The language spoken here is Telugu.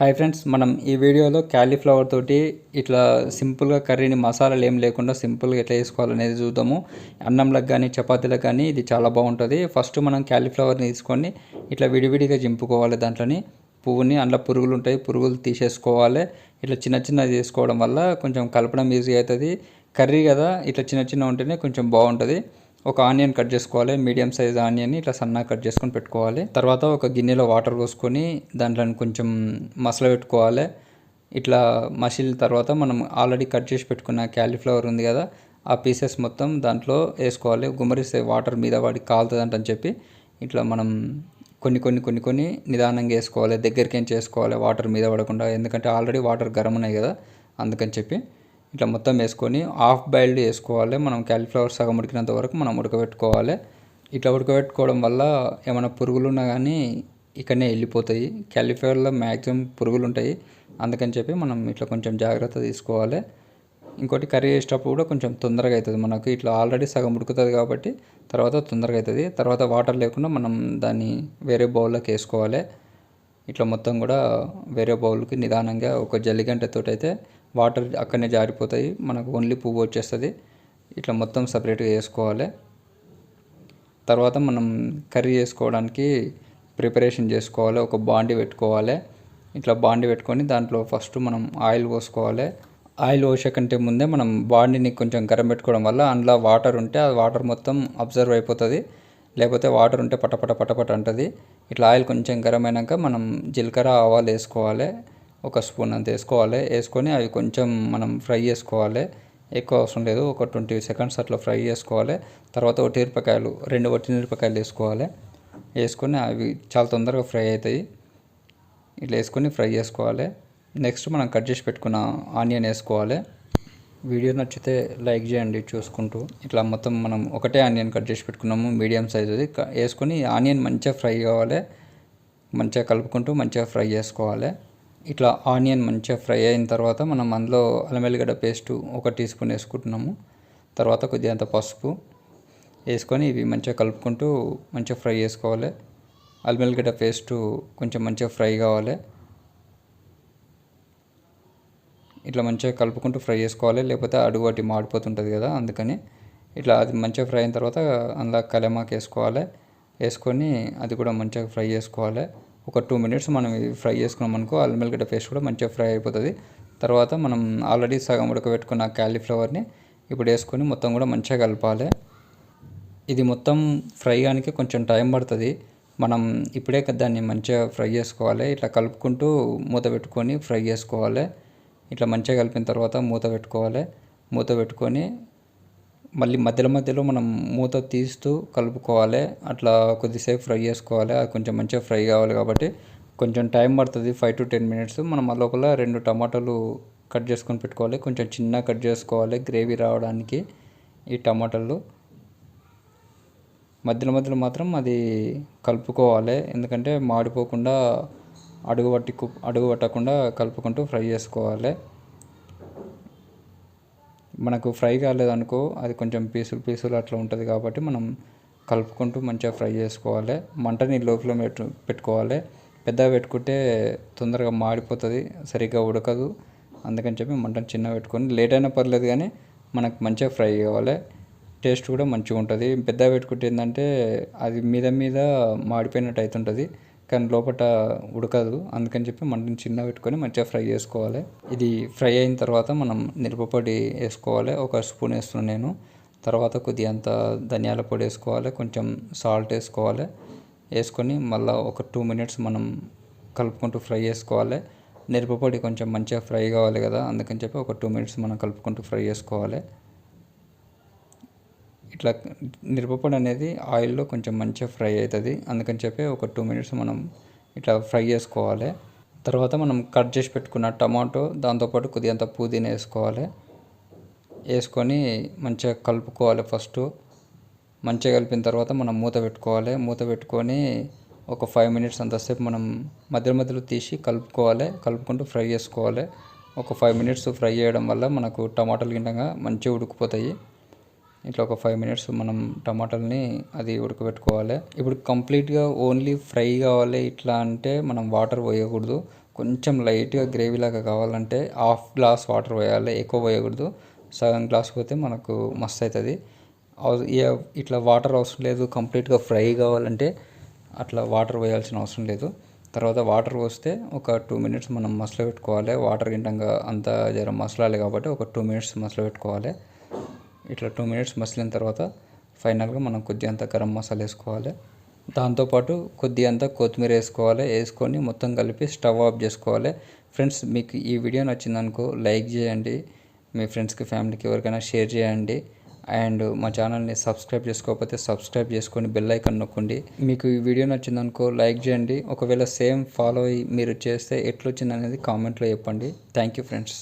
హాయ్ ఫ్రెండ్స్ మనం ఈ వీడియోలో క్యాలీఫ్లవర్ తోటి ఇట్లా సింపుల్గా కర్రీని మసాలాలు ఏం లేకుండా సింపుల్గా ఎట్లా వేసుకోవాలనేది చూద్దాము. అన్నంలకు కానీ చపాతీలకు కానీ ఇది చాలా బాగుంటుంది. ఫస్ట్ మనం క్యాలీఫ్లవర్ని తీసుకొని ఇట్లా విడివిడిగా చింపుకోవాలి దాంట్లోని. పువ్వుని అందులో పురుగులు ఉంటాయి పురుగులు తీసేసుకోవాలి. ఇట్లా చిన్న చిన్న చేసుకోవడం వల్ల కొంచెం కలపడం ఈజీ అవుతుంది. కర్రీ కదా ఇట్లా చిన్న చిన్న ఉంటేనే కొంచెం బాగుంటుంది. ఒక ఆనియన్ కట్ చేసుకోవాలి మీడియం సైజ్ ఆనియన్ని ఇట్లా సన్నగా కట్ చేసుకొని పెట్టుకోవాలి. తర్వాత ఒక గిన్నెలో వాటర్ పోసుకొని దాంట్లో కొంచెం మసలు పెట్టుకోవాలి. ఇట్లా మసిలిన తర్వాత మనం ఆల్రెడీ కట్ చేసి పెట్టుకున్న క్యాలీఫ్లవర్ ఉంది కదా ఆ పీసెస్ మొత్తం దాంట్లో వేసుకోవాలి. గుమ్మరిస్తే వాటర్ మీద వాడి కాలుతుందంట అని చెప్పి ఇట్లా మనం కొన్ని కొన్ని కొన్ని కొన్ని నిదానంగా వేసుకోవాలి. దగ్గరికి ఏం చేసుకోవాలి? వాటర్ మీద పడకుండా ఎందుకంటే ఆల్రెడీ వాటర్ గరం ఉన్నాయి కదా అందుకని చెప్పి ఇట్లా మొత్తం వేసుకొని హాఫ్ బాయిల్డ్ వేసుకోవాలి. మనం క్యాలీఫ్లవర్ సగం ఉడికినంత వరకు మనం ఉడకబెట్టుకోవాలి. ఇట్లా ఉడకబెట్టుకోవడం వల్ల ఏమైనా పురుగులు ఉన్నా కానీ ఇక్కడనే వెళ్ళిపోతాయి. క్యాలీఫ్లవర్లో మ్యాక్సిమం పురుగులు ఉంటాయి. అందుకని చెప్పి మనం ఇట్లా కొంచెం జాగ్రత్త తీసుకోవాలి. ఇంకోటి కర్రీ వేసేటప్పుడు కూడా కొంచెం తొందరగా అవుతుంది. మనకు ఇట్లా ఆల్రెడీ సగం ఉడుకుతుంది కాబట్టి తర్వాత తొందరగా అవుతుంది. తర్వాత వాటర్ లేకుండా మనం దాన్ని వేరే బౌల్లోకి వేసుకోవాలి. ఇట్లా మొత్తం కూడా వేరే బౌల్కి నిదానంగా ఒక జల్లిగంటతో అయితే వాటర్ అక్కడనే జారిపోతాయి. మనకు ఓన్లీ పువ్వు వచ్చేస్తుంది. ఇట్లా మొత్తం సపరేట్గా వేసుకోవాలి. తర్వాత మనం కర్రీ చేసుకోవడానికి ప్రిపరేషన్ చేసుకోవాలి. ఒక బాండి పెట్టుకోవాలి. ఇట్లా బాండి పెట్టుకొని దాంట్లో ఫస్ట్ మనం ఆయిల్ పోసుకోవాలి. ఆయిల్ పోసే కంటే ముందే మనం బాండిని కొంచెం గరం పెట్టుకోవడం వల్ల అందులో వాటర్ ఉంటే ఆ వాటర్ మొత్తం అబ్జర్వ్ అయిపోతుంది. లేకపోతే వాటర్ ఉంటే పటపట పటపట అంటుంది. ఇట్లా ఆయిల్ కొంచెం గరం అయినాక మనం జీలకర్ర ఆవాలు వేసుకోవాలి. ఒక స్పూన్ అంత వేసుకోవాలి. వేసుకొని అవి కొంచెం మనం ఫ్రై చేసుకోవాలి. ఎక్కువ అవసరం లేదు. ఒక ట్వంటీ సెకండ్స్ అట్లా ఫ్రై చేసుకోవాలి. తర్వాత ఒట్టిమిరపకాయలు రెండు ఒట్టిమిరపకాయలు వేసుకోవాలి. వేసుకొని అవి చాలా తొందరగా ఫ్రై అవుతాయి. ఇట్లా వేసుకొని ఫ్రై చేసుకోవాలి. నెక్స్ట్ మనం కట్ చేసి పెట్టుకున్న ఆనియన్ వేసుకోవాలి. వీడియో నచ్చితే లైక్ చేయండి చూసుకుంటూ. ఇట్లా మొత్తం మనం ఒకటే ఆనియన్ కట్ చేసి పెట్టుకున్నాము. మీడియం సైజ్ అది. వేసుకొని ఆనియన్ మంచిగా ఫ్రై కావాలి. మంచిగా కలుపుకుంటూ మంచిగా ఫ్రై చేసుకోవాలి. ఇట్లా ఆనియన్ మంచిగా ఫ్రై అయిన తర్వాత మనం అందులో అల్లం వెల్లిగడ్డ పేస్ట్ ఒక టీ స్పూన్ వేసుకుంటున్నాము. తర్వాత కొద్దిగా అంత పసుపు వేసుకొని ఇవి మంచిగా కలుపుకుంటూ మంచిగా ఫ్రై చేసుకోవాలి. అల్లం వెల్లిగడ్డ పేస్ట్ కొంచెం మంచిగా ఫ్రై కావాలి. ఇట్లా మంచిగా కలుపుకుంటూ ఫ్రై చేసుకోవాలి. లేకపోతే అడుగు అటు మాడిపోతుంటుంది కదా అందుకని ఇట్లా అది మంచిగా ఫ్రై అయిన తర్వాత అందులో కలమాకు వేసుకోవాలి. వేసుకొని అది కూడా మంచిగా ఫ్రై చేసుకోవాలి. ఒక టూ మినిట్స్ మనం ఇది ఫ్రై చేసుకున్నాం అనుకో అల్లం వెల్లిగడ్డ పేస్ట్ కూడా మంచిగా ఫ్రై అయిపోతుంది. తర్వాత మనం ఆల్రెడీ సగం ఉడకబెట్టుకున్న క్యాలీఫ్లవర్ని ఇప్పుడు వేసుకొని మొత్తం కూడా మంచిగా కలపాలి. ఇది మొత్తం ఫ్రై కానికి కొంచెం టైం పడుతుంది. మనం ఇప్పుడే దాన్ని మంచిగా ఫ్రై చేసుకోవాలి. ఇట్లా కలుపుకుంటూ మూత పెట్టుకొని ఫ్రై చేసుకోవాలి. ఇట్లా మంచిగా కలిపిన తర్వాత మూత పెట్టుకోవాలి. మూత పెట్టుకొని మళ్ళీ మధ్యలో మధ్యలో మనం మూత తీస్తూ కలుపుకోవాలి. అట్లా కొద్దిసేపు ఫ్రై చేసుకోవాలి. అది కొంచెం మంచిగా ఫ్రై కావాలి కాబట్టి కొంచెం టైం పడుతుంది. ఫైవ్ టు టెన్ మినిట్స్ మనం ఆ లోపల రెండు టమాటాలు కట్ చేసుకొని పెట్టుకోవాలి. కొంచెం చిన్న కట్ చేసుకోవాలి గ్రేవీ రావడానికి ఈ టమాటాలు. మధ్యలో మధ్యలో మాత్రం అది కలుపుకోవాలి. ఎందుకంటే మాడిపోకుండా అడుగు పట్టి అడుగు పట్టకుండా కలుపుకుంటూ ఫ్రై చేసుకోవాలి. మనకు ఫ్రై కాలేదనుకో అది కొంచెం పీసులు పీసులు అట్లా ఉంటుంది కాబట్టి మనం కలుపుకుంటూ మంచిగా ఫ్రై చేసుకోవాలి. మంటని లో ఫ్లేమ్ పెట్టు పెట్టుకోవాలి. పెద్దగా పెట్టుకుంటే తొందరగా మాడిపోతుంది సరిగ్గా ఉడకదు. అందుకని చెప్పి మంటను చిన్నగా పెట్టుకొని లేట్ అయినా పర్లేదు కానీ మనకు మంచిగా ఫ్రై కావాలి. టేస్ట్ కూడా మంచిగా ఉంటుంది. పెద్దగా పెట్టుకుంటే ఏంటంటే అది మీద మీద మాడిపోయినట్టు అవుతుంటుంది కానీ లోపల ఉడకదు. అందుకని చెప్పి మంటని చిన్న పెట్టుకొని మంచిగా ఫ్రై చేసుకోవాలి. ఇది ఫ్రై అయిన తర్వాత మనం మిరపపొడి వేసుకోవాలి. ఒక స్పూన్ వేస్తున్నాను నేను. తర్వాత కొద్దిగా అంత ధనియాల పొడి వేసుకోవాలి. కొంచెం సాల్ట్ వేసుకోవాలి. వేసుకొని మళ్ళీ ఒక టూ మినిట్స్ మనం కలుపుకుంటూ ఫ్రై చేసుకోవాలి. మిరపపొడి కొంచెం మంచిగా ఫ్రై కావాలి కదా. అందుకని చెప్పి ఒక టూ మినిట్స్ మనం కలుపుకుంటూ ఫ్రై చేసుకోవాలి. ఇట్లా మిరపపొడి అనేది ఆయిల్లో కొంచెం మంచిగా ఫ్రై అవుతుంది. అందుకని చెప్పి ఒక టూ మినిట్స్ మనం ఇట్లా ఫ్రై చేసుకోవాలి. తర్వాత మనం కట్ చేసి పెట్టుకున్న టమాటో దాంతోపాటు కొద్దిగంత పుదీనా వేసుకోవాలి. వేసుకొని మంచిగా కలుపుకోవాలి ఫస్ట్. మంచిగా కలిపిన తర్వాత మనం మూత పెట్టుకోవాలి. మూత పెట్టుకొని ఒక ఫైవ్ మినిట్స్ అంతసేపు మనం మధ్య మధ్యలో తీసి కలుపుకోవాలి. కలుపుకుంటూ ఫ్రై చేసుకోవాలి. ఒక ఫైవ్ మినిట్స్ ఫ్రై చేయడం వల్ల మనకు టమాటాలు గింటగా మంచిగా ఉడికిపోతాయి. ఇట్లా ఒక ఫైవ్ మినిట్స్ మనం టమాటాలని అది ఉడకబెట్టుకోవాలి. ఇప్పుడు కంప్లీట్గా ఓన్లీ ఫ్రై కావాలి ఇట్లా అంటే మనం వాటర్ పోయకూడదు. కొంచెం లైట్గా గ్రేవీ లాగా కావాలంటే హాఫ్ గ్లాస్ వాటర్ పోయాలి. ఎక్కువ పోయకూడదు. సగం గ్లాస్ పోతే మనకు మస్తు అవుతుంది ఇట్లా వాటర్ అవసరం లేదు. కంప్లీట్గా ఫ్రై కావాలంటే అట్లా వాటర్ పోయాల్సిన అవసరం లేదు. తర్వాత వాటర్ పోస్తే ఒక టూ మినిట్స్ మనం మసలు పెట్టుకోవాలి వాటర్ గింటంగా అంత జర మసలాలి కాబట్టి ఒక టూ మినిట్స్ మసలు పెట్టుకోవాలి ఇట్లా టూ మినిట్స్ మసిలిన తర్వాత ఫైనల్గా మనం కొద్ది అంత గరం మసాలా వేసుకోవాలి. దాంతోపాటు కొద్ది అంత కొత్తిమీర వేసుకోవాలి. వేసుకొని మొత్తం కలిపి స్టవ్ ఆఫ్ చేసుకోవాలి. ఫ్రెండ్స్ మీకు ఈ వీడియో నచ్చిందనుకో లైక్ చేయండి. మీ ఫ్రెండ్స్కి ఫ్యామిలీకి ఎవరికైనా షేర్ చేయండి. అండ్ మా ఛానల్ని సబ్స్క్రైబ్ చేసుకోకపోతే సబ్స్క్రైబ్ చేసుకొని బెల్ ఐకన్ నొక్కండి. మీకు ఈ వీడియో నచ్చిందనుకో లైక్ చేయండి. ఒకవేళ సేమ్ ఫాలో అయ్యి మీరు చేస్తే ఎట్లొచ్చింది అనేది కామెంట్లో చెప్పండి. Thank you friends.